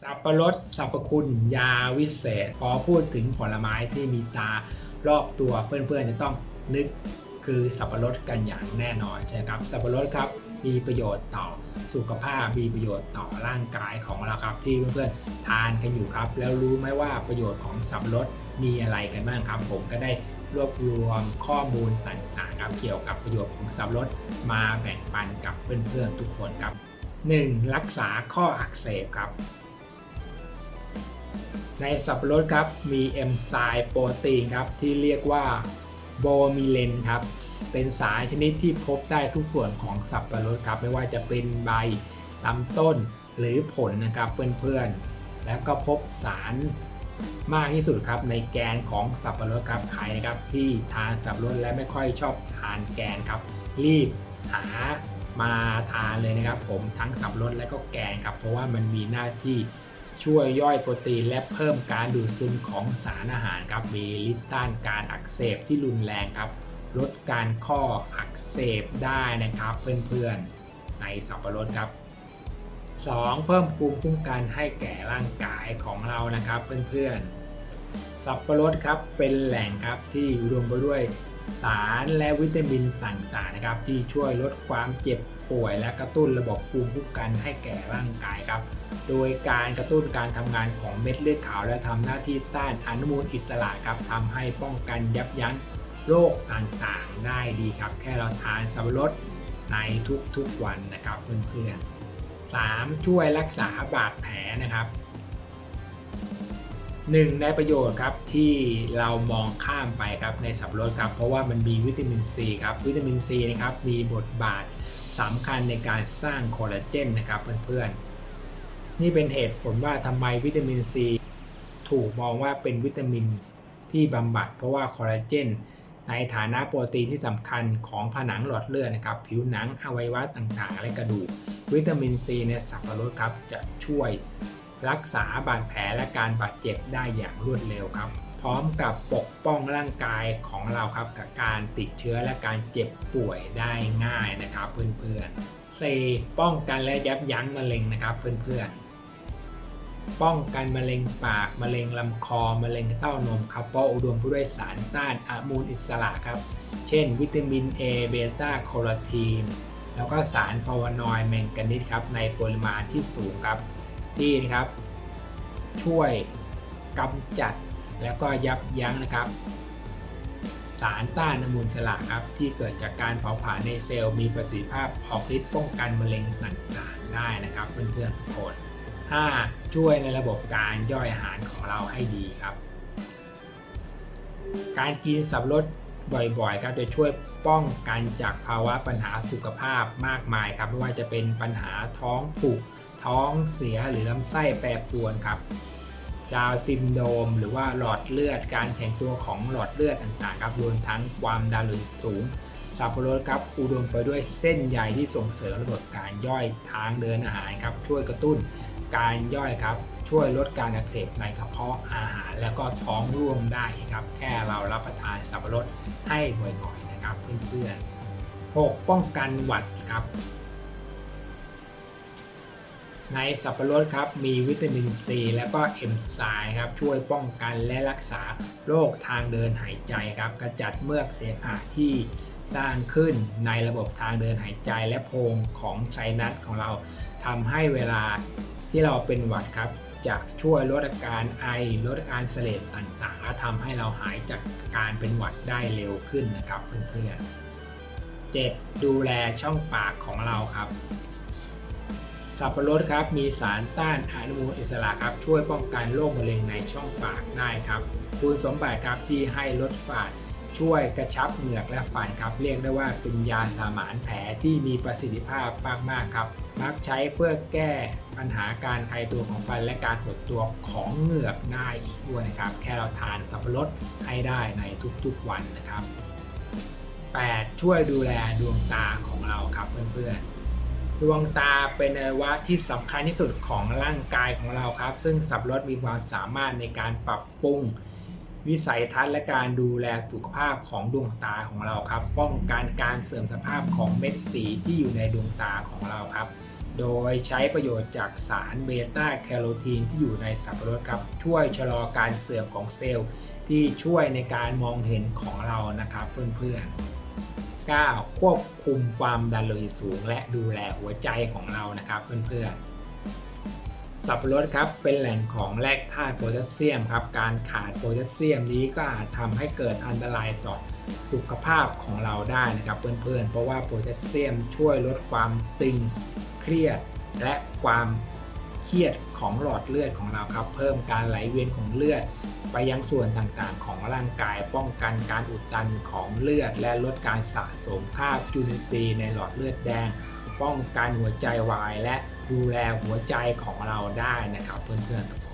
สับปะรดสรรพคุณ ยาวิเศษพอพูดถึงผลไม้ที่มีตารอบตัวเพื่อนๆ จะต้องนึกคือสับปะรดกันอย่างแน่นอนใช่ครับ สับปะรดครับมีประโยชน์ต่อสุขภาพมีประโยชน์ต่อร่างกายของเราครับ ที่เพื่อนๆทานกันอยู่ครับ แล้วรู้ไหมว่าประโยชน์ของสับปะรดมีอะไรกันบ้างครับ ผมก็ได้รวบรวมข้อมูลต่างๆครับเกี่ยวกับประโยชน์ของสับปะรดมาแบ่งปันกับเพื่อนๆทุกคนครับ 1. รักษาข้ออักเสบครับ ในสับปะรดครับมีเอนไซม์โปรตีนครับที่เรียกว่าโบมิเลนครับเป็นสารชนิดที่พบได้ทุกส่วนของสับปะรดครับ ไม่ว่าจะเป็นใบลำต้นหรือผลนะครับเพื่อนๆ แล้วก็พบสารมากที่สุดครับในแกนของสับปะรดครับใครนะครับที่ทานสับปะรดและไม่ค่อยชอบทานแกนครับ รีบหามาทานเลยนะครับ ผมทั้งสับปะรดและก็แกนครับ เพราะว่ามันมีหน้าที่ ช่วยย่อยโปรตีนและเพิ่มการดูดซึมของสารอาหารครับมีฤทธิ์ต้านการอักเสบที่รุนแรงครับลดการข้ออักเสบได้นะครับ เพื่อนๆในสับปะรดครับ 2. เพิ่มภูมิคุ้มกันให้แก่ร่างกายของเรานะครับ เพื่อนๆสับปะรดครับเป็นแหล่งครับที่รวมไปด้วย สารและวิตามินต่างๆนะครับ ที่ช่วยลดความเจ็บป่วยและกระตุ้นระบบภูมิคุ้มกันให้แก่ร่างกายครับ โดยการกระตุ้นการทำงานของเม็ดเลือดขาวและทำหน้าที่ต้านอนุมูลอิสระครับทำให้ป้องกันยับยั้งโรคต่างๆ ได้ดีครับ แค่เราทานสับปะรดในทุกๆวันนะครับเพื่อนๆ 3. ช่วยรักษาบาดแผลนะครับ หนึ่งในประโยชน์ครับที่เรามองข้ามไปครับในสับปะรดครับ เพราะว่ามันมีวิตามินซีครับวิตามินซีนะครับมีบทบาทสำคัญในการสร้างคอลลาเจนนะครับเพื่อนๆ นี่เป็นเหตุผลว่าทำไมวิตามินซีถูกมองว่าเป็นวิตามินที่บำบัด เพราะว่าคอลลาเจนในฐานะโปรตีนที่สำคัญของผนังหลอดเลือดนะครับ ผิวหนังอวัยวะต่างๆ และกระดูก วิตามินซีในสับปะรดครับจะช่วย รักษาบาดแผลและการบาดเจ็บได้อย่างรวดเร็วครับ พร้อมกับปกป้องร่างกายของเราครับกับการติดเชื้อและการเจ็บป่วยได้ง่ายนะครับเพื่อนๆ 4. ป้องกันและยับยั้งมะเร็งนะครับเพื่อนๆป้องกันมะเร็งปากมะเร็งลำคอมะเร็งเต้านมครับเพราะอุดมไปด้วยสารต้านอนุมูลอิสระครับ เช่น วิตามิน A เบต้าโคโรทีน แล้วก็สารฟลาวานอยด์แมงกานีสครับในปริมาณที่สูงครับ ที่นะครับ ช่วยกำจัดแล้วก็ยับยั้งนะครับ สารต้านอนุมูลอิสระครับ ที่เกิดจากการเผาผลาญในเซลล์มีประสิทธิภาพออกฤทธิ์ป้องกันมะเร็งต่างๆ ได้นะครับเพื่อนๆทุกคน 5. ช่วยในระบบการย่อยอาหารของเราให้ดีครับ การกินสับปะรดบ่อยๆครับจะช่วยป้องกันจากภาวะปัญหาสุขภาพมากมายครับ ไม่ว่าจะเป็นปัญหาท้องผูก ท้องเสียหรือลำไส้แปรปรวนครับ ดาวซินโดม หรือว่าหลอดเลือดการแข็งตัวของหลอดเลือดต่างๆครับรวมทั้งความดันโลหิตสูงสับปะรดครับอุดมไปด้วยเส้นใยที่ส่งเสริมระบบการย่อยทางเดินอาหารครับ ช่วยกระตุ้นการย่อยครับ ช่วยลดการอักเสบในกระเพาะอาหาร แล้วก็ท้องร่วงได้ครับ แค่เรารับประทานสับปะรดให้บ่อยๆนะครับเพื่อนๆ 6. ป้องกันหวัดครับ ในสับปะรดครับมีวิตามินซีและก็เอนไซม์ครับช่วยป้องกันและรักษาโรคทางเดินหายใจครับกระจัดเมือกเสมหะที่สร้างขึ้นในระบบทางเดินหายใจและโพรงของไซนัสของเราทำให้เวลาที่เราเป็นหวัดครับจะช่วยลดอาการไอลดอาการเสลดต่างๆ และทำให้เราหายจากการเป็นหวัดได้เร็วขึ้นนะครับเพื่อนๆ 7. ดูแลช่องปากของเราครับ สับปะรดครับมีสารต้านอนุมูลอิสระครับช่วยป้องกันโรคมะเร็งในช่องปากได้ครับคุณสมบัติครับที่ให้ลดฝาดช่วยกระชับเหงือกและฟันครับ เรียกได้ว่าเป็นยาสามานแผลที่มีประสิทธิภาพมากๆครับ มักใช้เพื่อแก้ปัญหาการไขตัวของฟันและการหดตัวของเหงือกได้อีกด้วยนะครับ แค่เราทานสับปะรดให้ได้ในทุกๆวันนะครับ 8. ช่วยดูแลดวงตาของเราครับเพื่อนๆ ดวงตาเป็นอวัยวะที่สำคัญที่สุดของร่างกายของเราครับ ซึ่งสับปะรดมีความสามารถในการปรับปรุง วิสัยทัศน์และการดูแลสุขภาพของดวงตาของเราครับ ป้องกันการเสื่อมสภาพของเม็ดสีที่อยู่ในดวงตาของเราครับ โดยใช้ประโยชน์จากสารเบต้าแคโรทีนที่อยู่ในสับปะรดครับ ช่วยชะลอการเสื่อมของเซลล์ที่ช่วยในการมองเห็นของเรานะครับเพื่อนๆ 9. ควบคุมความดันโลหิตสูง และดูแลหัวใจของเรานะครับเพื่อนๆ สับปะรดครับเป็นแหล่งของแร่ธาตุโพแทสเซียมครับ การขาดโพแทสเซียมนี้ก็อาจทำให้เกิดอันตรายต่อสุขภาพของเราได้นะครับเพื่อนๆ เพราะว่าโพแทสเซียมช่วยลดความตึงเครียดและความ เครียดของหลอดเลือดของเราครับ เพิ่มการไหลเวียนของเลือด ไปยังส่วนต่างๆ ของร่างกายป้องกันการอุดตันของเลือด และลดการสะสมคราบจุลินทรีย์ในหลอดเลือดแดง ป้องกันหัวใจวาย และดูแลหัวใจของเราได้นะครับเพื่อนๆทุกคน